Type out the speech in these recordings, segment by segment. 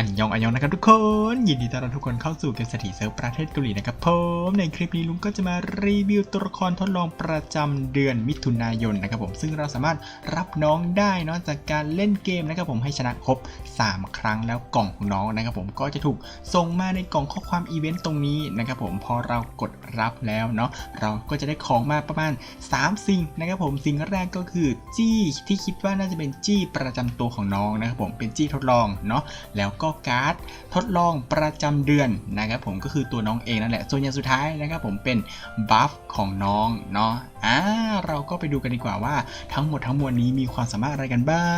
อันยองอันยองนะครับทุกคน ยินดีต้อนรับทุกคนเข้าสู่เกมสถิติเซิร์ฟประเทศเกาหลีนะครับผมในคลิปนี้ลุงก็จะมารีวิวตัวละครทดลองประจำเดือนมิถุนายนนะครับผมซึ่งเราสามารถรับน้องได้นอะจากการเล่นเกมนะครับผมให้ชนะครบ 3 ครั้งแล้วกล่องของน้องนะครับผมก็จะถูกส่งมาในกล่องข้อความอีเวนต์ตรงนี้นะครับผมพอเรากดรับแล้วเนาะเราก็จะได้ของมาประมาณ 3 สิ่งนะครับผมสิ่งแรกก็คือจี้ที่คิดว่าน่าจะเป็นจี้ประจำตัวของน้องนะครับผมเป็นจี้ทดลองเนาะแล้วก็การ์ดทดลองประจำเดือนนะครับผมก็คือตัวน้องเองนั่นแหละ ส่วนอย่างสุดท้ายนะครับผมเป็นบัฟของน้องเนาะอ่าเราก็ไปดูกันดีกว่าว่าทั้งหมดทั้งมวลนี้มีความสามารถอะไรกันบ้า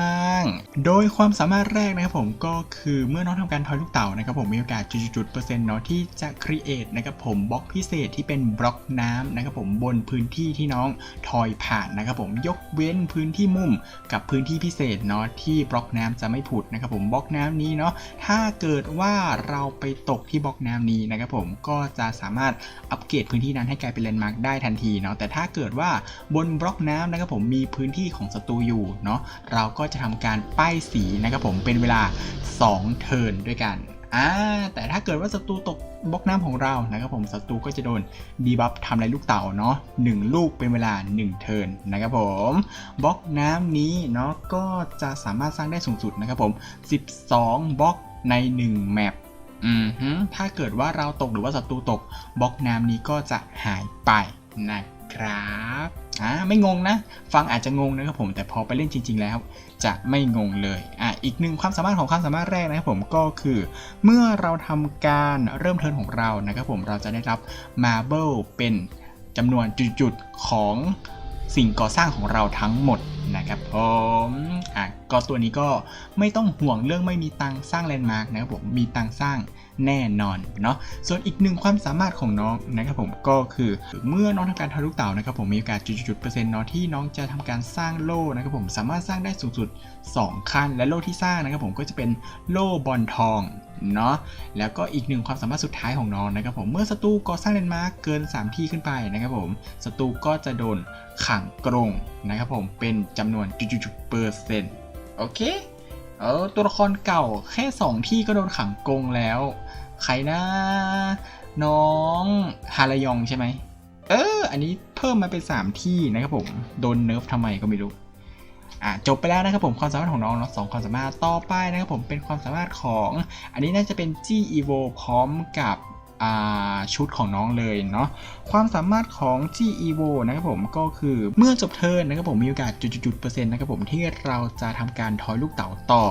ง โดยความสามารถแรกนะครับผมก็คือเมื่อน้องทำการทอยลูกเต่านะครับผมมีโอกาสจุดๆเปอร์เซ็นต์เนาะที่จะ create นะครับผมบล็อกพิเศษที่เป็นบล็อกน้ำนะครับผมบนพื้นที่ที่น้องทอยผ่านนะครับผมยกเว้นพื้นที่มุมกับพื้นที่พิเศษเนาะที่บล็อกน้ำจะไม่ผุดนะครับผมบล็อกน้ำนี้เนาะถ้าเกิดว่าเราไปตกที่บล็อกน้ำนี้นะครับผมก็จะสามารถอัปเกรดพื้นที่นั้นให้กลายเป็นแลนด์มาร์คได้ทันทีเนาะแต่ถ้าเกิดว่าบนบล็อกน้ำนะครับผมมีพื้นที่ของศัตรูอยู่เนาะเราก็จะทำการป้ายสีนะครับผมเป็นเวลา 2 เทิร์นด้วยกันอ่าแต่ถ้าเกิดว่าศัตรูตกบล็อกน้ำของเรานะครับผมศัตรูก็จะโดนดีบัฟทำลายลูกเต่าเนาะหนึ่งลูกเป็นเวลา 1 เทิร์นนะครับผมบล็อกน้ำนี้เนาะก็จะสามารถสร้างได้สูงสุดนะครับผม 12บล็อก ใน1แมปอือฮึถ้าเกิดว่าเราตกหรือว่าศัตรูตกบล็อกน้ำนี้ก็จะหายไปนะครับอ่าไม่งงนะ ฟังอาจจะงงนะครับผมแต่พอไปเล่นจริง ๆ แล้ว จะไม่งงเลยอะอีกหนึ่งความสามารถของความสามารถแรกนะครับผมก็คือ เมื่อเราทำการเริ่มเทิร์นของเรานะครับผมเราจะได้รับมาเบิลเป็นจำนวนจุดๆของสิ่งก่อสร้างของเราทั้งหมดนะครับผมอะ ก็ตัวนี้ก็ไม่ต้องห่วงเรื่องไม่มีตังสร้างแลนด์มาร์กนะครับผมมีตังสร้างแน่นอนเนาะส่วนอีกหนึ่งความสามารถของน้องนะครับผมก็คือเมื่อน้องทำการทะลุเต่านะครับผมมีโอกาสจุดๆเปอร์เซ็นต์เนาะที่น้องจะทำการสร้างโล่นะครับผมสามารถสร้างได้สูงสุด 2 ขั้น และโล่ที่สร้างนะครับผมก็จะเป็นโล่บอลทองเนาะแล้วก็อีกหนึ่งความสามารถสุดท้ายของน้องนะครับผมเมื่อศัตรูก่อสร้างแลนด์มาร์กเกิน 3 ที่ขึ้นไปนะครับผมศัตรูก็จะโดนขังกรงนะครับผมเป็นจำนวนจุดๆเปอร์เซ็นต์ โอเค เออตัวละครเก่าแค่ 2 ที่ก็โดนขังกงแล้ว ใครนะ น้องฮารายองใช่ไหม เออ อันนี้เพิ่มมาเป็น 3 ที่นะครับผม โดนเนิร์ฟทำไมก็ไม่รู้ อะจบไปแล้วนะครับผมความสามารถของน้องเนาะสองความสามารถต่อไปนะครับผมเป็นความสามารถของ อันนี้น่าจะเป็น G Evo พร้อมกับ ชุดของน้องเลยเนาะความสามารถของ G Evo นะครับผมก็คือเมื่อจบเทิร์นนะครับผมมีโอกาสจุดๆเปอร์เซ็นต์นะครับผมที่เราจะทำการทอยลูกเต๋าต่อ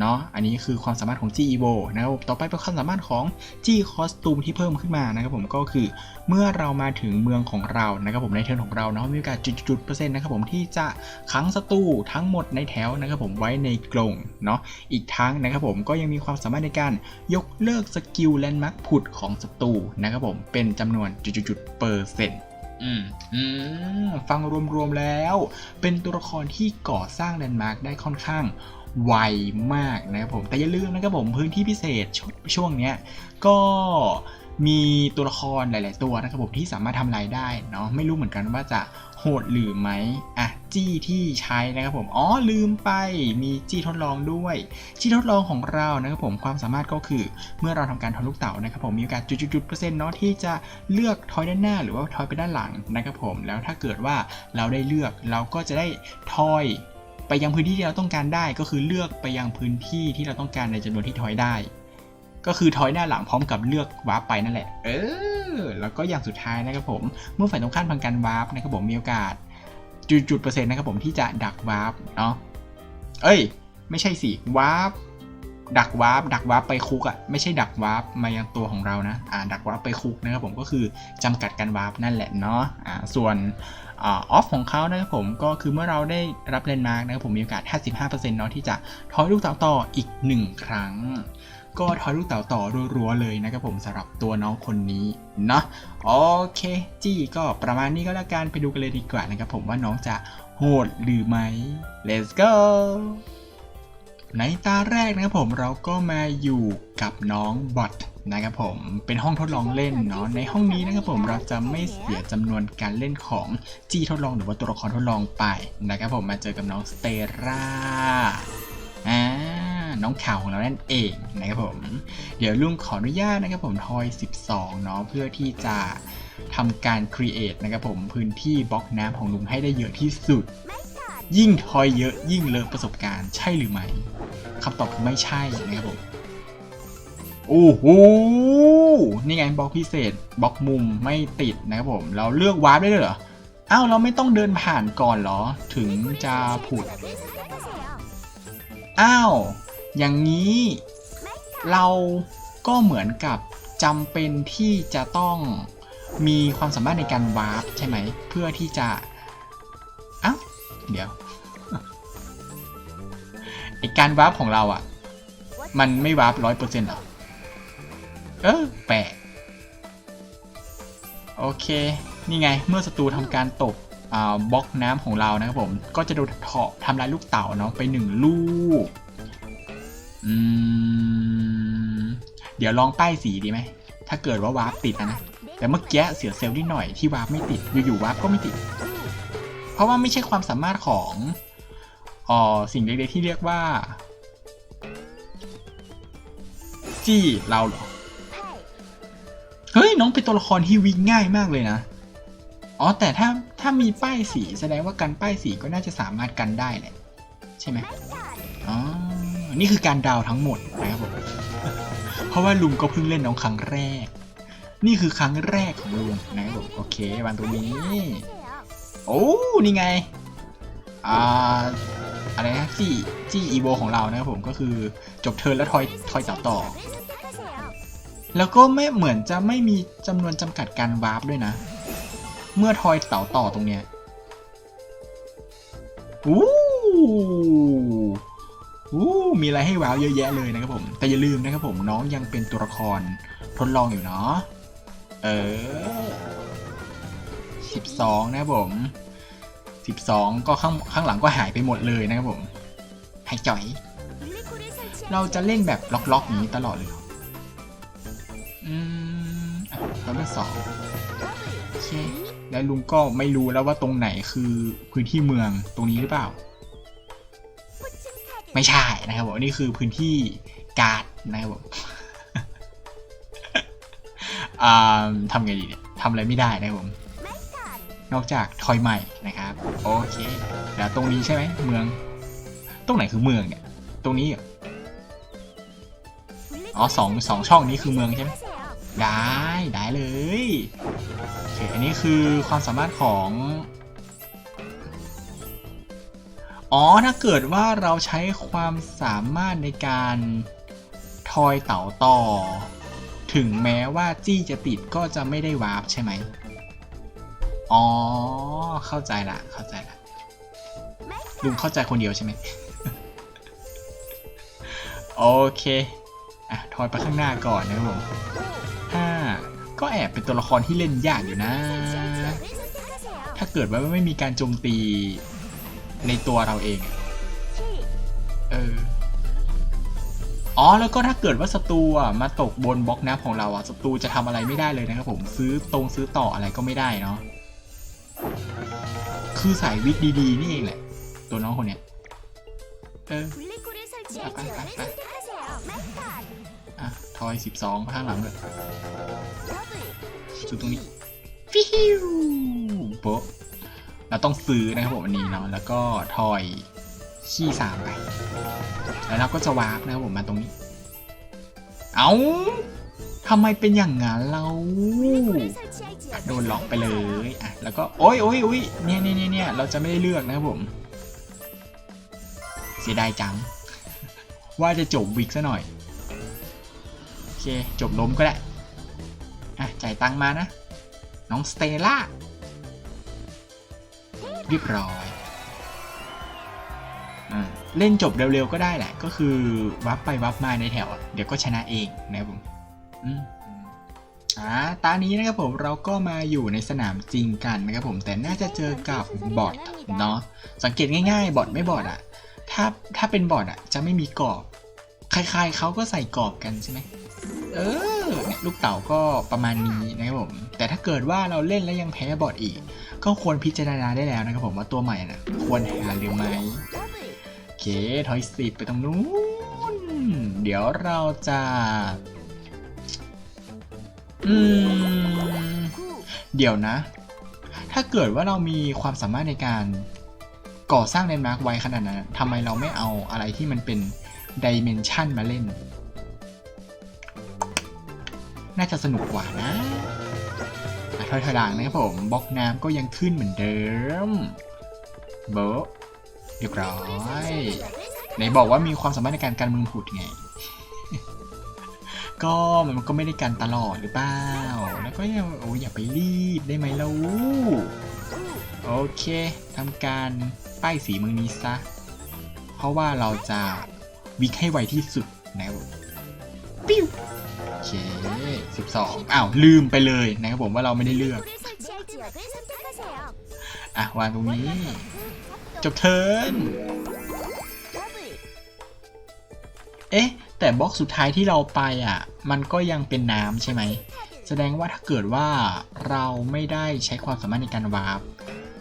เนาะอันนี้คือความสามารถของ G Evo นะครับผมต่อไปเป็นความสามารถของ G Costume ที่เพิ่มขึ้นมานะครับผมก็คือเมื่อเรามาถึงเมืองของเรานะครับผมในเทิร์นของเราเนาะมีโอกาสจุดๆเปอร์เซ็นต์นะครับผมที่จะขังศัตรูทั้งหมดในแถวนะครับผมไว้ในกรงเนาะอีกทั้งนะครับผมก็ยังมีความสามารถในการยกเลิกสกิลแลนด์มาร์คผุดของศัตรูนะครับผมเป็นจำนวนจุดๆเปอร์เซ็นต์อืมอืมฟังรวมๆแล้ว เป็นตัวละครที่ก่อสร้างแลนด์มาร์คได้ค่อนข้าง ไวมากนะครับผม แต่อย่าลืมนะครับผมพื้นที่พิเศษชช่วงเนี้ยก็มีตัวละครหลาย ๆ ตัวนะครับผมที่สามารถทำลายได้เนาะไม่รู้เหมือนกันว่าจะโหดหรือไหมอะจี้ที่ใช้นะครับผมอ๋อลืมไปมีจี้ทดลองด้วย จี้ทดลองของเรานะครับผมความสามารถก็คือเมื่อเราทำการทอยลูกเต๋านะครับผมมีโอกาสจุดๆๆเปอร์เซ็นต์เนาะที่จะเลือกทอยด้านหน้า หรือว่าทอยไปด้านหลังนะครับผมแล้วถ้าเกิดว่าเราได้เลือกเราก็จะได้ทอย ไปยังพื้นที่ที่เราต้องการได้ ก็คือเลือกไปยังพื้นที่ที่เราต้องการในจำนวนที่ทอยได้ ก็คือทอยหน้าหลังพร้อมกับเลือกวาร์ปไปนั่นแหละ เออ แล้วก็อย่างสุดท้ายนะครับผม เมื่อฝ่ายตรงข้ามทำการวาร์ปนะครับผมมีโอกาส จุดจุดเปอร์เซ็นต์นะครับผมที่จะดักวาร์ปเนาะ เอ้ย ไม่ใช่สิวาร์ปดักวาร์ปดักวาร์ปไปคุกอะ่ะไม่ใช่ดักวาร์ปมายังตัวของเรานะอ่าดักวาร์ปไปคุกนะครับผมก็คือจำกัดการวาร์ปนั่นแหละเนาะอ่าส่วน ออฟของเขานะครับผมก็คือเมื่อเราได้รับเลนมาร์กนะครับผมมีโอกาส 55%เนาะที่จะทอยลูกเต๋าต่ออีก 1 ครั้ง ก็ทอยลูกเต๋าต่อรัวๆเลยนะครับผมสำหรับตัวน้องคนนี้เนาะโอเค จี้ก็ประมาณนี้ก็แล้วกันไปดูกันเลยดีกว่านะครับผมว่าน้องจะโหดหรือไม่ let's go ในตาแรกนะครับผมเราก็มาอยู่กับน้องบอท นะครับผมเป็นห้องทดลองเล่นเนาะในห้องนี้นะครับผมเราจะไม่เสียจำนวนการเล่นของจีทดลองหรือว่าตัวละครทดลองไปนะครับผมมาเจอกับน้องสเตราอ่าน้องข่าวของเรานั่นเองนะครับผม เดี๋ยวลุงขออนุญาตนะครับผมทอย 12 เนาะเพื่อที่จะทำการ create นะครับผมพื้นที่บล็อกน้ำของลุงให้ได้เยอะที่สุด ยิ่งทอยเยอะยิ่งเลอะประสบการณ์ใช่หรือไม่คำตอบไม่ใช่นะครับผม โอ้โหนี่ไงบล็อกพิเศษบล็อกมุมไม่ติดนะครับผม เราเลือกวาร์ปได้เลยเหรอ อ้าว เราไม่ต้องเดินผ่านก่อนเหรอ ถึงจะผุด อ้าว อย่างนี้ เราก็เหมือนกับจำเป็นที่จะต้องมีความสามารถในการวาร์ปใช่ไหม เพื่อที่จะอ้าวเดี๋ยวไอการวาร์ปของเราอะ่ะ มันไม่วาร์ปร้อยเปอร์เซ็นต์หรอ เออแปลกโอเคนี่ไงเมื่อศัตรูทำการตกบล็อกน้ำของเรานะครับผมก็จะโดนเถาะทำลายลูกเต่าเนาะไปหนึ่งลูกอืมเดี๋ยวลองป้ายสีดีไหมถ้าเกิดว่าวาร์ปติดนะ แต่เมื่อกี้เสียเซลล์นิดหน่อยที่วาร์ปไม่ติดอยู่ๆวาร์ปก็ไม่ติด เพราะว่าไม่ใช่ความสามารถของอ๋อสิ่งเล็กๆที่เรียกว่า จี้เราเหรอ เฮ้ยน้องเป็นตัวละครที่วิ่งง่ายมากเลยนะ อ๋อแต่ถ้าถ้ามีป้ายสีแสดงว่ากันป้ายสีก็น่าจะสามารถกันได้แหละ ใช่ไหมอ๋อ นี่คือการดาวทั้งหมดนะครับผมเพราะว่าลุงก็เพิ่งเล่นน้องครั้งแรก นี่คือครั้งแรกของลุงนะครับผมโอเควางตรงนี้โอ้นี่ไงอ่าอะไรนะจี้จี้อีโวของเรานะครับผมก็คือจบเทิร์นแล้วทอยทอยต่อต่อ แล้วก็ไม่เหมือนจะไม่มีจำนวนจำกัดการวาร์ปด้วยนะ เมื่อทอยเต่าต่อตรงเนี้ยอู้อู้มีอะไรให้ว้าวเยอะแยะเลยนะครับผม แต่อย่าลืมนะครับผมน้องยังเป็นตัวละครทดลองอยู่เนาะ เออสิบสองนะครับผมสิบสองก็ข้างข้างหลังก็หายไปหมดเลยนะครับผม หายจ่อย เราจะเล่นแบบล็อกๆอย่างนี้ตลอดเลย อืมอะเราเลือกสองโอเคแล้วลุงก็ไม่รู้แล้วว่าตรงไหนคือพื้นที่เมืองตรงนี้หรือเปล่า ไม่ใช่นะครับผมนี่คือพื้นที่การ์ดนะครับผมทำไงดีเนี่ยทำอะไรไม่ได้นะครับผมนอกจากทอยใหม่นะครับ โอเคแล้วตรงนี้ใช่ไหมเมือง ตรงไหนคือเมืองเนี่ย ตรงนี้อ๋อสองสองช่องนี้คือเมืองใช่ไหม ได้ได้เลยโอเคอันนี้คือความสามารถของ อ๋อถ้าเกิดว่าเราใช้ความสามารถในการทอยเต่าต่อ ถึงแม้ว่าจี้จะติดก็จะไม่ได้วาร์ปใช่ไหมอ๋อ เข้าใจละ เข้าใจละ ลุงเข้าใจคนเดียวใช่ไหม โอเค อะทอยไปข้างหน้าก่อนนะครับผม ก็แอบเป็นตัวละครที่เล่นยากอยู่นะ ถ้าเกิดว่าไม่มีการโจมตีในตัวเราเอง เออ อ๋อ แล้วก็ถ้าเกิดว่าศัตรูมาตกบนบล็อกน้ำของเราอะศัตรูจะทำอะไรไม่ได้เลยนะครับผมซื้อตรงซื้อต่ออะไรก็ไม่ได้เนาะ คือสายวิทย์ดีๆ นี่เองแหละ ตัวน้องคนเนี้ย เอออะทอย12ข้างหลังเลย จุดตรงนี้ฟิวโป๊ะเราต้องซื้อนะครับผมอันนี้เนาะแล้วก็ทอยขี้สามไป แล้วเราก็จะวาร์ปนะครับผมมาตรงนี้ เอาทำไมเป็นอย่างนั้นเราโดนล็อกไปเลยอะแล้วก็โอ้ยโอ้ยโอ้ยเนี่ยเนี่ยเนี่ยเนี่ยเราจะไม่ได้เลือกนะครับผม เสียดายจัง ว่าจะจบวิกซะหน่อย โอเค จบล้มก็ได้ อะจ่ายตังมานะ น้องสเตล่าเรียบร้อยอเล่นจบเร็วๆก็ได้แหละ ก็คือวับไปวับมาในแถว เดี๋ยวก็ชนะเองนะครับผมอ่าตานี้นะครับผมเราก็มาอยู่ในสนามจริงกันนะครับผมแต่น่าจะเจอกับบอทเนาะสังเกตง่ายๆ บอทไม่บอทอะถ้าถ้าเป็นบอทอะจะไม่มีกรอบ ใครๆเขาก็ใส่กรอบกันใช่ไหมเออ ลูกเต๋าก็ประมาณนี้นะครับผม แต่ถ้าเกิดว่าเราเล่นแล้วยังแพ้บอทอีก ก็ควรพิจารณาได้แล้วนะครับผมว่าตัวใหม่น่ะควรหาหรือไม่โอเคทอยสิบไปตรงนู้น เดี๋ยวเราจะ อืม เดี๋ยวนะ ถ้าเกิดว่าเรามีความสามารถในการก่อสร้างแลนมาร์คไว้ขนาดนั้นทำไมเราไม่เอาอะไรที่มันเป็นดิเมนชันมาเล่น น่าจะสนุกกว่านะถอยถอยหลังนะครับผมบล็อกน้ำก็ยังขึ้นเหมือนเดิมโบเรียบร้อยไหนบอกว่ามีความสามารถในการกันมือผุดไง ก็มันก็ไม่ได้กันตลอดหรือเปล่า แล้วก็อย่าโอ้อย่าไปรีบได้ไหมเราโอเคทำการป้ายสีเมืองนี้ซะ เพราะว่าเราจะวิกให้ไวที่สุดนะครับปิ้ว โอเค12อ้าวลืมไปเลยนะครับผมว่าเราไม่ได้เลือก อะวางตรงนี้ จบเทิร์นเอ๊ะ แต่บล็อกสุดท้ายที่เราไปอะ มันก็ยังเป็นน้ำใช่ไหม แสดงว่าถ้าเกิดว่าเราไม่ได้ใช้ความสามารถในการวาร์ป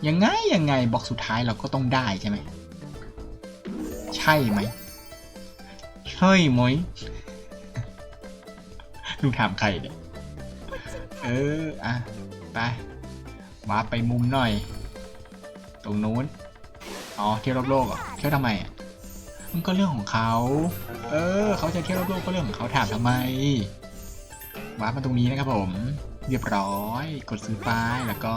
ยังไงยังไงบล็อกสุดท้ายเราก็ต้องได้ใช่ไหม ใช่ไหมใช่ไหมย ลุงถามใครเนี่ย เออ อะ ไปวาร์ปไปมุมหน่อย ตรงนู้น อ๋อ เที่ยวรอบโลกเหรอะเที่ยวทำไมอะ มันก็เรื่องของเขา เออ เขาจะเที่ยวรอบโลกก็เรื่องของเขาถามทำไม วาร์ปมาตรงนี้นะครับผม เรียบร้อย กดซื้อไฟล์แล้วก็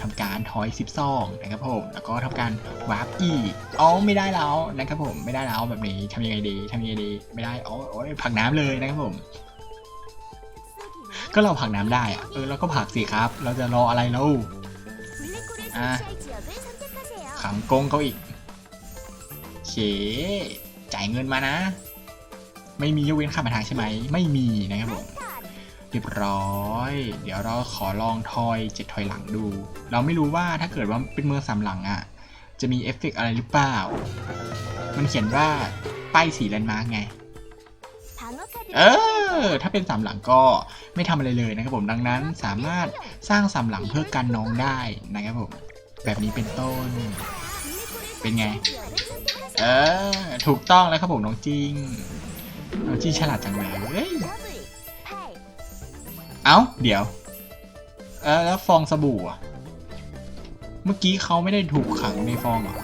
ทำการถอย10ซองนะครับผม แล้วก็ทำการวาร์ปอีกอ๋อไม่ได้แล้วนะครับผม ไม่ได้แล้วแบบนี้ทำยังไงดีทำยังไงดี ไม่ได้อ๋อผักน้ำเลยนะครับผม ก็เราผักน้ำได้อะเออเราก็ผักสิครับ เราจะรออะไรแล้วอะขังกงเขาอีกเคจ่ายเงินมานะ ไม่มียกเว้นค่าผ่านทางใช่ไหม ไม่มีนะครับผมเรียบร้อย เดี๋ยวเราขอลองทอยเจ็ดทอยหลังดู เราไม่รู้ว่าถ้าเกิดว่าเป็นเมืองสามหลังอะ่ะ จะมีเอฟเฟกต์อะไรหรือเปล่า มันเขียนว่าป้ายสีแลนด์มาร์กไง เออ ถ้าเป็นสามหลังก็ไม่ทำอะไรเลยนะครับผมดังนั้นสามารถสร้างสามหลังเพื่อกันน้องได้นะครับผมแบบนี้เป็นต้น เป็นไง เออ ถูกต้องแล้วครับผมน้องจริงน้องจริงฉลาดจังเลยเอ้าเดี๋ยวเออแล้วฟองสบู่อะเมื่อกี้เขาไม่ได้ถูกขังในฟองเหรอ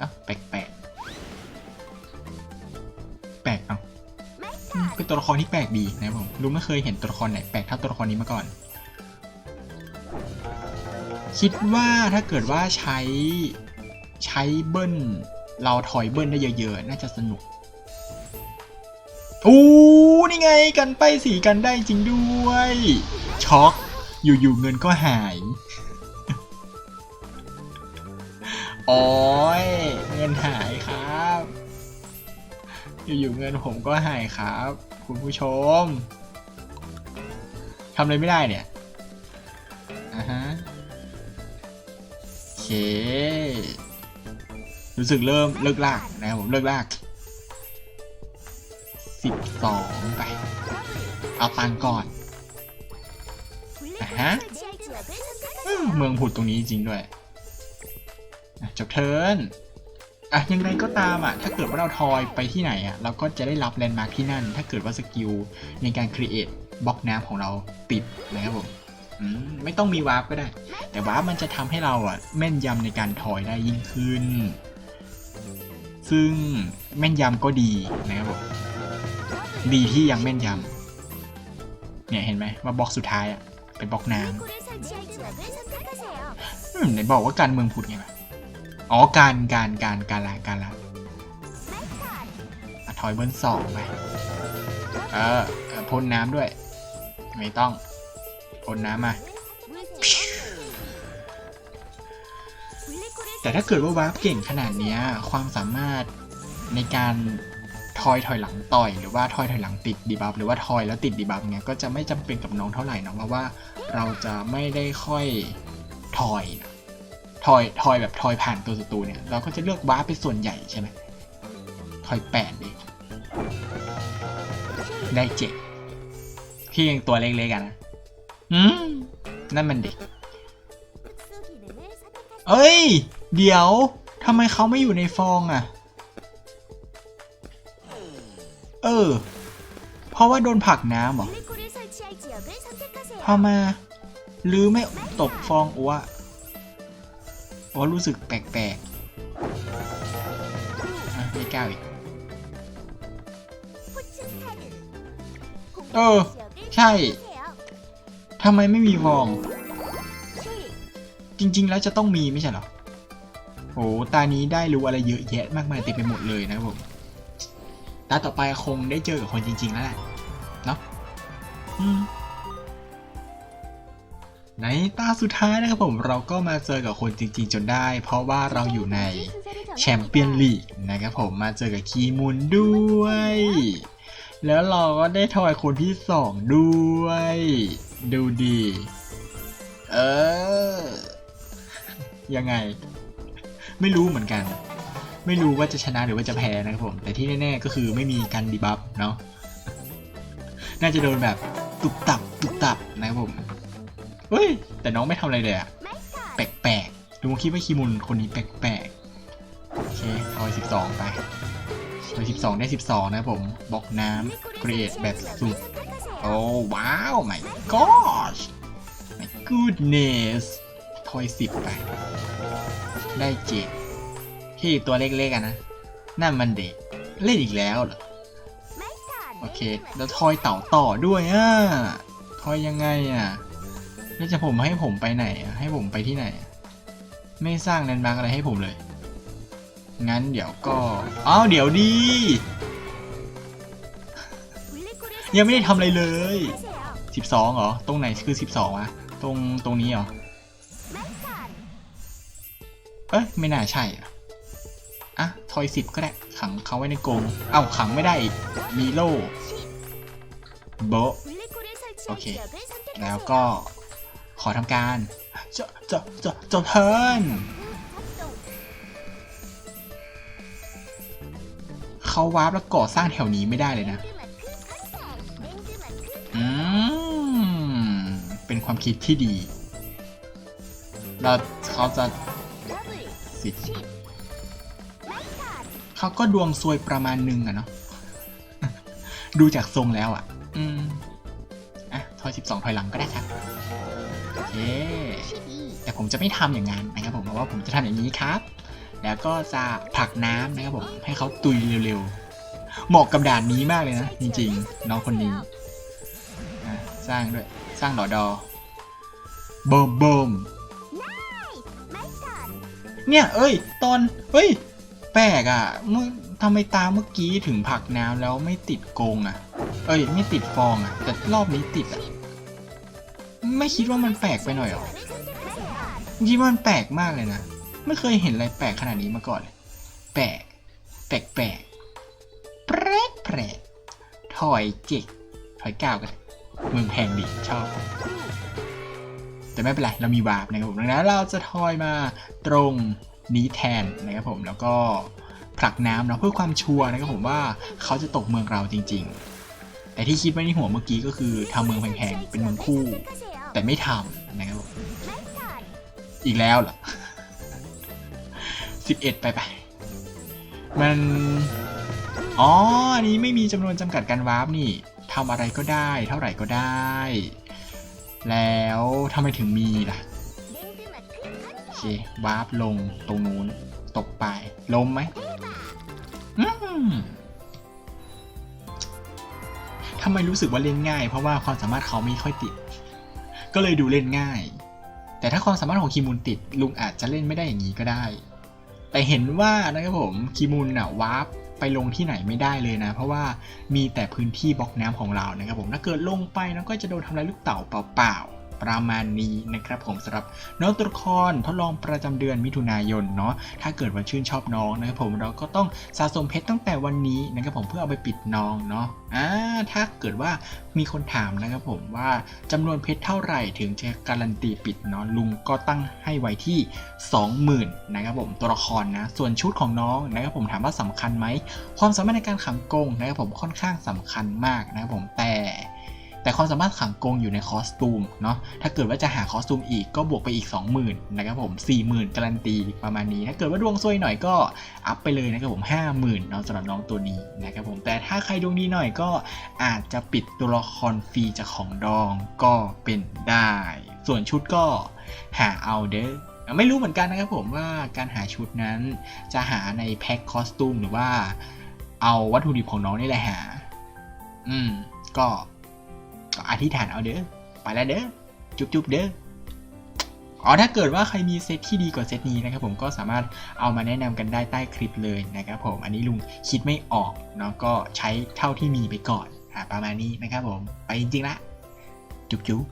อะแปลก เป็นตัวละครที่แปลกดีนะครับผมรู้ไม่เคยเห็นตัวละครไหนแปลกเท่าตัวละครนี้มาก่อน คิดว่าถ้าเกิดว่าใช้ใช้เบิ้ลเราถอยเบิ้ลได้เยอะๆ น่าจะสนุกอู้นี่ไงกันไปสีกันได้จริงด้วย ช็อกอยู่ๆเงินก็หายโอ้ยเงินหายครับ อยู่ๆเงินผมก็หายครับ คุณผู้ชมทำอะไรไม่ได้เนี่ยอ่าฮะโอเค รู้สึกเริ่มเลิกลากนะครับผมเลิกลากสิบสองไป เอาตังก่อนอะฮะเมืองผุดตรงนี้จริงด้วยจบเทิร์น อะยังไงก็ตามอะถ้าเกิดว่าเราทอยไปที่ไหนอะเราก็จะได้รับแลนด์มาร์คที่นั่น ถ้าเกิดว่าสกิลในการครีเอทบล็อกน้ำของเราติดนะครับผมอืมไม่ต้องมีวาร์ปก็ได้ แต่วาร์ปมันจะทำให้เราอะแม่นยำในการทอยได้ยิ่งขึ้น ซึ่งแม่นยำก็ดีนะครับผมดีที่ยังแม่นยำเนี่ยเห็นไหมว่าบล็อกสุดท้ายอะเป็นบล็อกน้ำอืมไหนบอกว่าการเมืองผุดไงวะ อ๋อการการการการละการละอะถอยเบิ้ลสองไป เออเอพ่นน้ำด้วย ไม่ต้องพ่นน้ำมา แต่ถ้าเกิดว่าวาร์ปเก่งขนาดนี้ความสามารถในการทอยถอยหลังต่อย หรือว่าทอยถอยหลังติดดีบัฟหรือว่าทอยแล้วติดดีบัฟเนี้ยก็จะไม่จำเป็นกับน้องเท่าไหร่นะเพราะว่าเราจะไม่ได้ค่อยทอยนะ ทอยทอยแบบทอยผ่านตัวศัตรูเนี่ย เราก็จะเลือกว้าไปส่วนใหญ่ใช่ไหมทอยแปดเอได้เจ็ดพี่ยังตัวเล็กๆกันนะอืมนั่นมันเด็ก เอ้ย เดี๋ยวทำไมเขาไม่อยู่ในฟองอะ่ะ เออ เพราะว่าโดนผักน้ำหรอพอมาหรือไม่ตกฟองอ้วะ โอ้รู้สึกแปลกๆอะไม่กล้าอีก เออ ใช่ ทำไมไม่มีฟอง จริง ๆ แล้วจะต้องมีไม่ใช่หรอโอ้ตานี้ได้รู้อะไรเยอะแยะมากมายเต็มไปหมดเลยนะครับผมตาต่อไปคงได้เจอกับคนจริง ๆ แล้วแหละ เนาะอืม ในตาสุดท้ายนะครับผมเราก็มาเจอกับคนจริงๆจนได้ เพราะว่าเราอยู่ในแชมเปี้ยนลีกนะครับผมมาเจอกับคีมุนด้วย แล้วเราก็ได้ทอยคนที่สองด้วย ดูดี เออ ยังไง ไม่รู้เหมือนกัน ไม่รู้ว่าจะชนะหรือว่าจะแพ้นะครับผม แต่ที่แน่ๆก็คือไม่มีการดีบัฟเนาะน่าจะโดนแบบตุบตับตุบตับนะครับผม เฮ้ย แต่น้องไม่ทำอะไรเลยอะแปลกๆลุงคิดว่าคีมุนคนนี้แปลกๆ โอเคทอย12ไปทอย12ได้12นะครับผมบล็อกน้ำเกรดแบบสุด โอ้ว้าว my gosh my goodness ทอย10ไป ได้เจ็ดที่ตัวเล็กๆอะนะ นั่นมันเด็ก เล่นอีกแล้วเหรอ โอเค แล้วทอยเต่าต่อด้วยอะ ทอยยังไงอะ แล้วจะผมให้ผมไปไหนอะให้ผมไปที่ไหน ไม่สร้างแลนด์มาร์กอะไรให้ผมเลย งั้นเดี๋ยวก็อ้าวเดี๋ยวดี ยังไม่ได้ทำอะไรเลย 12เหรอ ตรงไหนคือ 12อะตรงตรงนี้เหรอ เอ้ยไม่น่าใช่อะอะทอยสิบก็ได้ ขังเขาไว้ในกรงเอ้าขังไม่ได้อีกมีโล่โบโอเค แล้วก็ ขอทำการจะจะจะจะเทิร์นเขาวาร์ปแล้วก่อสร้างแถวนี้ไม่ได้เลยนะ อืม เป็นความคิดที่ดี เราเขาจะสิเขาก็ดวงซวยประมาณหนึงอะเนาะ ดูจากทรงแล้วอะอืม อะทอย 12 ถอยหลังก็ได้ครับ เคแต่ผมจะไม่ทำอย่างนั้นนะครับผมเพราะว่าผมจะทำอย่างนี้ครับ แล้วก็จะผลักน้ำนะครับผมให้เขาตุยเร็วๆ เหมาะกับด่านนี้มากเลยนะ จริงๆ น้องคนนี้สร้างด้วยสร้างดอดอเบิ่มเบิ่มเนี่ยเอ้ย ตอนเฮ้ย แปลกอะ่ะเมื่อทำไมตาเมื่อกี้ถึงผลักน้ำแล้วไม่ติดโกงอะ่ะ เอ้ย ไม่ติดฟองอะ่ะ แต่รอบนี้ติดอะ่ะ ไม่คิดว่ามันแปลกไปหน่อยหรอคิดว่ามันแปลกมากเลยนะ ไม่เคยเห็นอะไรแปลกขนาดนี้มาก่อนเลย แปลก แปลกแปลกแปลกแปลกถอยเจิกถอยก้าวกันเมืองแพงดีชอบ แต่ไม่เป็นไร เรามีวาร์ปนะครับผมดังนั้นเราจะทอยมาตรงนี้แทนนะครับผมแล้วก็ผลักน้ำเนาะเพื่อความชัวร์นะครับผมว่าเขาจะตกเมืองเราจริง ๆ แต่ที่คิดไว้ในหัวเมื่อกี้ก็คือทำเมืองแพงๆเป็นเมืองคู่ แต่ไม่ทำนะครับผมอีกแล้วเหรอสิบเอ็ดไปไปมัน อ๋อ อันนี้ไม่มีจำนวนจำกัดการวาร์ปนี่ทำอะไรก็ได้เท่าไหร่ก็ได้ แล้วทำไมถึงมีล่ะ โอเควาร์ปลงตรงนู้น ตกไป ลมไหมอืมทำไมรู้สึกว่าเล่นง่าย เพราะว่าความสามารถเขาไม่ค่อยติด ก็เลยดูเล่นง่าย แต่ถ้าความสามารถของคีมูลติดลุงอาจจะเล่นไม่ได้อย่างนี้ก็ได้ แต่เห็นว่านะครับผมคีมูลน่ะวาร์ปไปลงที่ไหนไม่ได้เลยนะ เพราะว่ามีแต่พื้นที่บล็อกน้ำของเรานะครับผมถ้าเกิดลงไปน้องก็จะโดนทำลายลูกเต่าเปล่าๆ ประมาณนี้นะครับผมสำหรับน้องตัวละครทดลองประจำเดือนมิถุนายนเนาะถ้าเกิดว่าชื่นชอบน้องนะครับผมเราก็ต้องสะสมเพชรตั้งแต่วันนี้นะครับผมเพื่อเอาไปปิดน้องเนาะอ่าถ้าเกิดว่ามีคนถามนะครับผมว่าจำนวนเพชรเท่าไหร่ถึงจะการันตีปิดเนาะลุงก็ตั้งให้ไว้ที่ 20,000นะครับผมตัวละครนะส่วนชุดของน้องนะครับผมถามว่าสำคัญไหมความสามารถในการขังกงนะครับผมค่อนข้างสำคัญมากนะครับผมแต่ แต่ความสามารถขังกงอยู่ในคอสตูมเนาะถ้าเกิดว่าจะหาคอสตูมอีกก็บวกไปอีก 20,000นะครับผม40,000การันตีประมาณนี้ถ้าเกิดว่าดวงซวยหน่อยก็อัพไปเลยนะครับผม50,000เนาะสำหรับน้องตัวนี้นะครับผมแต่ถ้าใครดวงดีหน่อยก็อาจจะปิดตัวละครฟรีจากของดองก็เป็นได้ ส่วนชุดก็หาเอาเด้อไม่รู้เหมือนกันนะครับผมว่าการหาชุดนั้นจะหาในแพ็คคอสตูมหรือว่าเอาวัตถุดิบของน้องนี่แหละหา อืม ก็ ก็อธิษฐานเอาเด้อ ไปแล้วเด้อ จุ๊บจุ๊บเด้ออ๋อถ้าเกิดว่าใครมีเซตที่ดีกว่าเซตนี้นะครับผมก็สามารถเอามาแนะนำกันได้ใต้คลิปเลยนะครับผมอันนี้ลุงคิดไม่ออกเนาะก็ใช้เท่าที่มีไปก่อนอ่าประมาณนี้นะครับผม ไปจริงๆละ จุ๊บจุ๊บ